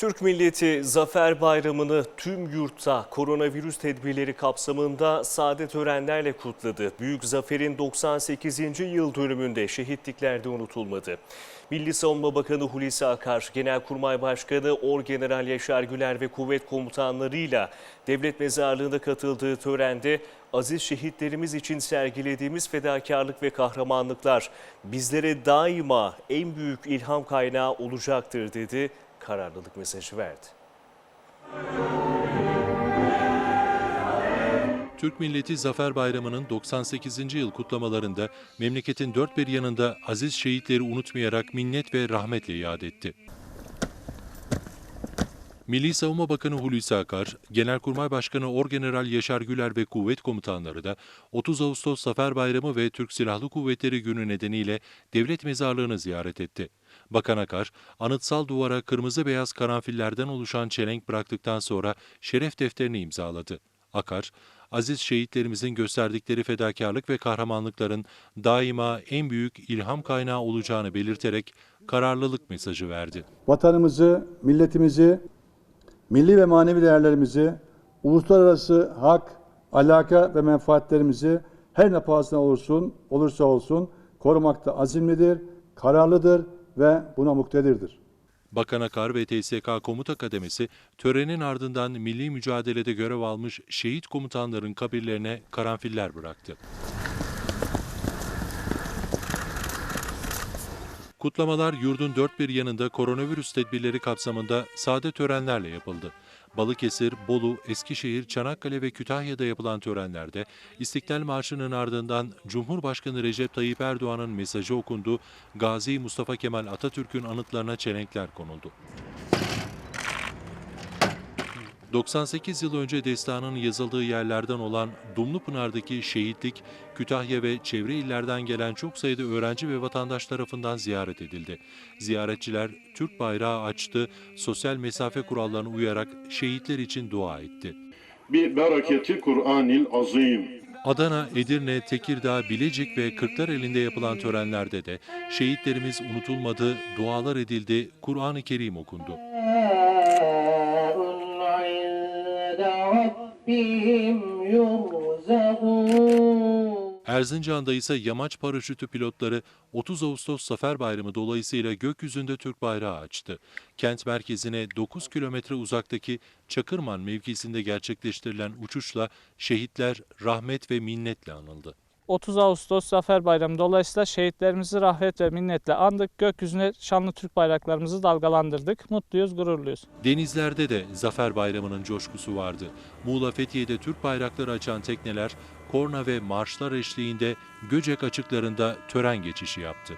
Türk milleti Zafer Bayramı'nı tüm yurtta koronavirüs tedbirleri kapsamında sade törenlerle kutladı. Büyük Zafer'in 98. yıl dönümünde şehitliklerde unutulmadı. Milli Savunma Bakanı Hulusi Akar, Genelkurmay Başkanı Orgeneral Yaşar Güler ve kuvvet komutanlarıyla devlet mezarlığında katıldığı törende aziz şehitlerimiz için sergilediğimiz fedakarlık ve kahramanlıklar bizlere daima en büyük ilham kaynağı olacaktır dedi kararlılık mesajı verdi. Türk milleti Zafer Bayramı'nın 98. yıl kutlamalarında memleketin dört bir yanında aziz şehitleri unutmayarak minnet ve rahmetle yad etti. Milli Savunma Bakanı Hulusi Akar, Genelkurmay Başkanı Orgeneral Yaşar Güler ve kuvvet komutanları da 30 Ağustos Zafer Bayramı ve Türk Silahlı Kuvvetleri Günü nedeniyle devlet mezarlığını ziyaret etti. Bakan Akar, anıtsal duvara kırmızı beyaz karanfillerden oluşan çelenk bıraktıktan sonra şeref defterini imzaladı. Akar, aziz şehitlerimizin gösterdikleri fedakarlık ve kahramanlıkların daima en büyük ilham kaynağı olacağını belirterek kararlılık mesajı verdi. vatanımızı, milletimizi, milli ve manevi değerlerimizi, uluslararası hak, alaka ve menfaatlerimizi her ne pahasına olursun, olursa olsun korumakta azimlidir, kararlıdır ve buna muktedirdir. Bakan Akar ve TSK Komuta Kademesi törenin ardından milli mücadelede görev almış şehit komutanların kabirlerine karanfiller bıraktı. Kutlamalar yurdun dört bir yanında koronavirüs tedbirleri kapsamında sade törenlerle yapıldı. Balıkesir, Bolu, Eskişehir, Çanakkale ve Kütahya'da yapılan törenlerde İstiklal Marşı'nın ardından Cumhurbaşkanı Recep Tayyip Erdoğan'ın mesajı okundu, Gazi Mustafa Kemal Atatürk'ün anıtlarına çelenkler konuldu. 98 yıl önce destanın yazıldığı yerlerden olan Dumlupınar'daki şehitlik, Kütahya ve çevre illerden gelen çok sayıda öğrenci ve vatandaş tarafından ziyaret edildi. Ziyaretçiler Türk bayrağı açtı, sosyal mesafe kurallarına uyarak şehitler için dua etti. Bir bereketi Kur'anil azim. Adana, Edirne, Tekirdağ, Bilecik ve Kırklareli'nde yapılan törenlerde de şehitlerimiz unutulmadı, dualar edildi, Kur'an-ı Kerim okundu. Erzincan'da ise yamaç paraşütü pilotları 30 Ağustos Zafer Bayramı dolayısıyla gökyüzünde Türk bayrağı açtı. Kent merkezine 9 kilometre uzaktaki Çakırman mevkisinde gerçekleştirilen uçuşla şehitler rahmet ve minnetle anıldı. 30 Ağustos Zafer Bayramı dolayısıyla şehitlerimizi rahmet ve minnetle andık. Gökyüzüne şanlı Türk bayraklarımızı dalgalandırdık. Mutluyuz, gururluyuz. Denizlerde de Zafer Bayramı'nın coşkusu vardı. Muğla Fethiye'de Türk bayrakları açan tekneler korna ve marşlar eşliğinde Göcek açıklarında tören geçişi yaptı.